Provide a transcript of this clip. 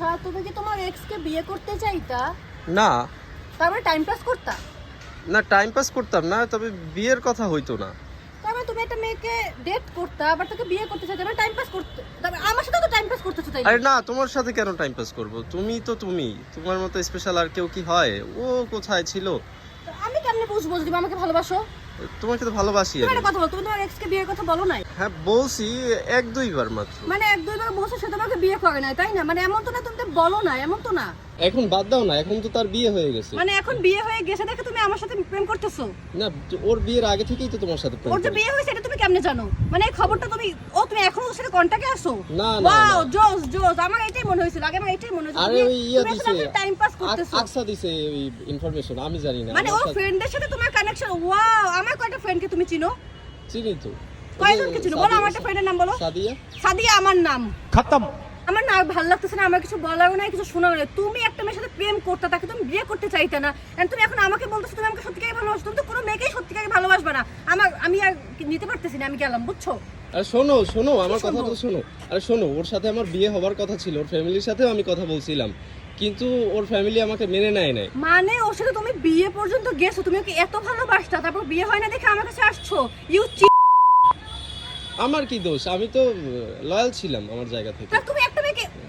আচ্ছা তুমি কি তোমার এক্স কে বিয়ে করতে চাইতা? না। তার মানে টাইম পাস করতা? না টাইম পাস করতাম না তবে বিয়ের কথা হইতো না। তার মানে তুমি একটা মেয়েকে ডেট করতা আবার তাকে বিয়ে করতে চাইতা মানে টাইম পাস করতে তার মানে আমার সাথে তো টাইম পাস করতেছো তাই? আরে না তোমার সাথে কেন টাইম পাস করব? তুমি তো তুমি। তোমার মতো স্পেশাল আর কেউ কি হয়? ও কোথায় ছিল? আমি কেমনে বুঝব যদি আমাকে ভালোবাসো? তোমাকে তো ভালোবাসি তুমি আমি। একটা কথা বলো তুমি তোমার এক্স কে বিয়ের কথা বলো নাই? হ্যাঁ বলছি এক দুইবার মাত্র। মানে এক দুইবার বলছো সে তোমাকে বিয়ে করে নাই তাই না? মানে এমন তো না তুমি তো বলো না এমন তো না। এখন বাদ দাও না এখন তো তার বিয়ে হয়ে গেছে। মানে এখন বিয়ে হয়ে গেছে দেখে তুমি আমার সাথে প্রেম করতেছো? না ওর বিয়ের আগে থেকেই তো তোমার সাথে প্রেম ওর যে বিয়ে হয়েছে এটা তুমি কেমনে জানো? মানে এই খবরটা তুমি ও তুমি এখন ওর সাথে কন্টাক্টে আছো? না না ওয়াও জোস জোস। আমার এটাই মনে হয়েছিল আগে আমার এটাই মনে হয়েছিল। আরে ওই ইয়া দিছে টাইম পাস করতেছো। আচ্ছা দিছে ওই ইনফরমেশন আমি জানি না মানে ও ফ্রেন্ডের সাথে। তোমার কানেকশন ওয়াও আমার কয়টা ফ্রেন্ডকে তুমি চিনো? চিনি তো। কয়জনকে চিনো? বলো আমার একটা ফ্রেন্ডের নাম বলো। সাদিয়া? সাদিয়া আমার নাম। খতম। আমার না ভালো লাগতেছে না আমার কিছু বলারও নাই কিছু শোনারও নাই। তুমি একটা মেয়ের সাথে প্রেম করতে তাকে তুমি বিয়ে করতে চাইতে না। তুমি এখন আমাকে বলতেছো তুমি আমাকে সত্যিকারই ভালোবাসো। তুমি তো কোনো মেয়েকেই সত্যিকারই ভালোবাসবে না। আমার আমি আর নিতে পারতেছি না আমি গেলাম বুঝছ? আরে শোনো শোনো আমার কথা তো শোনো। আরে শোনো ওর সাথে আমার বিয়ে হবার কথা ছিল ওর ফ্যামিলির সাথেও আমি কথা বলছিলাম। কিন্তু ওর ফ্যামিলি আমাকে মেনে নেয় নাই। মানে ওর সাথে তুমি বিয়ে পর্যন্ত গেছো তুমি ওকে এত ভালোবাসতা? তারপর বিয়ে হয় না দেখে আমার কাছে আসছো? ইউ আমার কি দোষ? আমি তো লয়াল ছিলাম আমার জায়গা থেকে। তুমি একটা মেয়েকে আমাকে চিট করছ